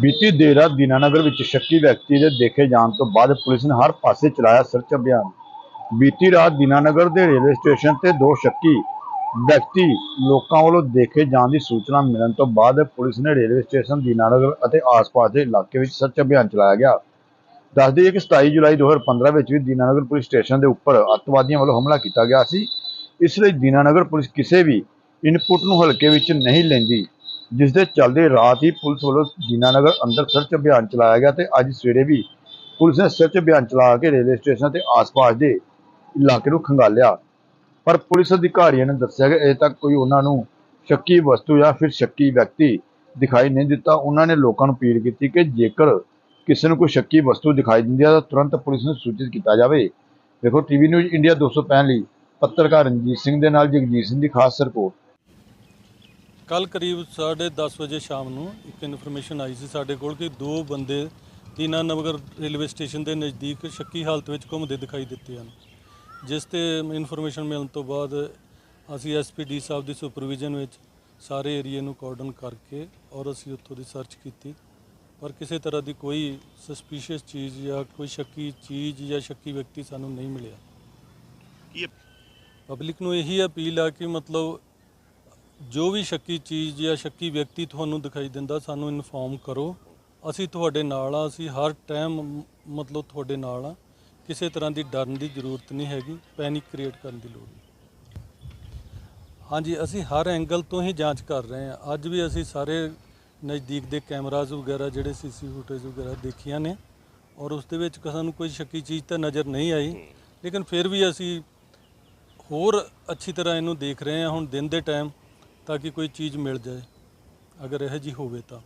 ਬੀਤੀ ਦੇਰ ਰਾਤ ਦੀਨਾਨਗਰ ਵਿੱਚ ਸ਼ੱਕੀ ਵਿਅਕਤੀ ਦੇ ਦੇਖੇ ਜਾਣ ਤੋਂ ਬਾਅਦ ਪੁਲਿਸ ਨੇ ਹਰ ਪਾਸੇ ਚਲਾਇਆ ਸਰਚ ਅਭਿਆਨ। ਬੀਤੀ ਰਾਤ ਦੀਨਾਨਗਰ ਦੇ ਰੇਲਵੇ ਸਟੇਸ਼ਨ ਤੇ ਦੋ ਸ਼ੱਕੀ ਵਿਅਕਤੀ ਲੋਕਾਂ ਵੱਲੋਂ ਦੇਖੇ ਜਾਣ ਦੀ ਸੂਚਨਾ ਮਿਲਣ ਤੋਂ ਬਾਅਦ ਪੁਲਿਸ ਨੇ ਰੇਲਵੇ ਸਟੇਸ਼ਨ ਦੀਨਾਨਗਰ ਅਤੇ ਆਸ-ਪਾਸ ਦੇ ਇਲਾਕੇ ਵਿੱਚ ਸਰਚ ਅਭਿਆਨ ਚਲਾਇਆ ਗਿਆ। ਦੱਸ ਦਈਏ ਕਿ 27 ਜੁਲਾਈ 2015 ਵਿੱਚ ਵੀ ਦੀਨਾਨਗਰ ਪੁਲਿਸ ਸਟੇਸ਼ਨ ਦੇ ਉੱਪਰ ਅੱਤਵਾਦੀਆਂ ਵੱਲੋਂ ਹਮਲਾ ਕੀਤਾ ਗਿਆ ਸੀ। ਇਸ ਲਈ ਦੀਨਾਨਗਰ ਪੁਲਿਸ ਕਿਸੇ ਵੀ ਇਨਪੁਟ ਨੂੰ ਹਲਕੇ ਵਿੱਚ ਨਹੀਂ ਲੈਂਦੀ। ਜਿਸ ਦੇ ਚੱਲਦੇ ਰਾਤ ਹੀ ਪੁਲਿਸ ਵੱਲੋਂ ਦੀਨਾਨਗਰ ਅੰਦਰ ਸਰਚ ਅਭਿਆਨ ਚਲਾਇਆ ਗਿਆ ਤੇ ਅੱਜ ਸਵੇਰੇ ਵੀ ਪੁਲਿਸ ਨੇ ਸਰਚ ਅਭਿਆਨ ਚਲਾ ਕੇ ਰੇਲਵੇ ਸਟੇਸ਼ਨ ਤੇ ਆਸ-ਪਾਸ ਦੇ ਇਲਾਕੇ ਨੂੰ ਖੰਗਾਲਿਆ। ਪਰ ਪੁਲਿਸ ਅਧਿਕਾਰੀਆਂ ਨੇ ਦੱਸਿਆ ਕਿ ਅਜੇ ਤੱਕ ਕੋਈ ਉਹਨਾਂ ਨੂੰ ਸ਼ੱਕੀ ਵਸਤੂ ਜਾਂ ਫਿਰ ਸ਼ੱਕੀ ਵਿਅਕਤੀ ਦਿਖਾਈ ਨਹੀਂ ਦਿੱਤਾ। ਉਹਨਾਂ ਨੇ ਲੋਕਾਂ ਨੂੰ ਅਪੀਲ ਕੀਤੀ ਕਿ ਜੇਕਰ ਕਿਸੇ ਨੂੰ ਕੋਈ ਸ਼ੱਕੀ ਵਸਤੂ ਦਿਖਾਈ ਦਿੰਦੀ ਹੈ ਤਾਂ ਤੁਰੰਤ ਪੁਲਿਸ ਨੂੰ ਸੂਚਿਤ ਕੀਤਾ ਜਾਵੇ। ਦੇਖੋ ਟੀਵੀ ਨਿਊਜ਼ ਇੰਡੀਆ 265 ਲਈ ਪੱਤਰਕਾਰ ਰਣਜੀਤ ਸਿੰਘ ਦੇ ਨਾਲ ਜਗਜੀਤ ਸਿੰਘ ਦੀ ਖਾਸ ਰਿਪੋਰਟ। ਕੱਲ ਕਰੀਬ 10:30 ਵਜੇ ਸ਼ਾਮ ਨੂੰ ਇੱਕ ਇਨਫੋਰਮੇਸ਼ਨ ਆਈ ਸੀ ਸਾਡੇ ਕੋਲ ਕਿ ਦੋ ਬੰਦੇ ਦੀਨਾਨਗਰ ਰੇਲਵੇ ਸਟੇਸ਼ਨ ਦੇ ਨਜ਼ਦੀਕ ਸ਼ੱਕੀ ਹਾਲਤ ਵਿੱਚ ਘੁੰਮਦੇ ਦਿਖਾਈ ਦਿੱਤੇ ਹਨ। ਜਿਸ ਤੇ ਇਨਫੋਰਮੇਸ਼ਨ ਮਿਲਣ ਤੋਂ ਬਾਅਦ ਅਸੀਂ ਐਸਪੀਡੀ ਸਾਹਿਬ ਦੀ ਸੁਪਰਵਿਜ਼ਨ ਵਿੱਚ ਸਾਰੇ ਏਰੀਏ ਨੂੰ ਕਾਰਡਨ ਕਰਕੇ ਔਰ ਅਸੀਂ ਉੱਥੋਂ ਦੀ ਸਰਚ ਕੀਤੀ। ਪਰ ਕਿਸੇ ਤਰ੍ਹਾਂ ਦੀ ਕੋਈ ਸਸਪੀਸ਼ੀਅਸ ਚੀਜ਼ ਜਾਂ ਕੋਈ ਸ਼ੱਕੀ ਚੀਜ਼ ਜਾਂ ਸ਼ੱਕੀ ਵਿਅਕਤੀ ਸਾਨੂੰ ਨਹੀਂ ਮਿਲਿਆ। ਕੀ ਪਬਲਿਕ ਨੂੰ ਇਹੀ ਅਪੀਲ ਆ ਕਿ ਮਤਲਬ ਜੋ ਵੀ ਸ਼ੱਕੀ ਚੀਜ਼ ਜਾਂ ਸ਼ੱਕੀ ਵਿਅਕਤੀ ਤੁਹਾਨੂੰ ਦਿਖਾਈ ਦਿੰਦਾ, ਸਾਨੂੰ ਇਨਫੋਰਮ ਕਰੋ। ਅਸੀਂ ਤੁਹਾਡੇ ਨਾਲ ਆ, ਅਸੀਂ ਹਰ ਟਾਈਮ ਮਤਲਬ ਤੁਹਾਡੇ ਨਾਲ ਆ। ਕਿਸੇ ਤਰ੍ਹਾਂ ਦੀ ਡਰਨ ਦੀ ਜ਼ਰੂਰਤ ਨਹੀਂ ਹੈਗੀ, ਪੈਨਿਕ ਕ੍ਰੀਏਟ ਕਰਨ ਦੀ ਲੋੜ ਨਹੀਂ। ਹਾਂਜੀ, ਅਸੀਂ ਹਰ ਐਂਗਲ ਤੋਂ ਹੀ ਜਾਂਚ ਕਰ ਰਹੇ ਹਾਂ। ਅੱਜ ਵੀ ਅਸੀਂ ਸਾਰੇ ਨਜ਼ਦੀਕ ਦੇ ਕੈਮਰਾਜ਼ ਵਗੈਰਾ, ਜਿਹੜੇ ਸੀਸੀ ਫੁਟੇਜ ਵਗੈਰਾ ਦੇਖੀਆਂ ਨੇ, ਔਰ ਉਸ ਦੇ ਵਿੱਚ ਸਾਨੂੰ ਕੋਈ ਸ਼ੱਕੀ ਚੀਜ਼ ਤਾਂ ਨਜ਼ਰ ਨਹੀਂ ਆਈ। ਲੇਕਿਨ ਫਿਰ ਵੀ ਅਸੀਂ ਹੋਰ ਅੱਛੀ ਤਰ੍ਹਾਂ ਇਹਨੂੰ ਦੇਖ ਰਹੇ ਹਾਂ। ਹੁਣ ਦਿਨ ਦੇ ਟਾਈਮ ਤਾਂ ਕਿ ਕੋਈ ਚੀਜ਼ ਮਿਲ ਜਾਏ। ਅਗਰ ਇਹ ਜੀ ਹੋਵੇ ਤਾਂ।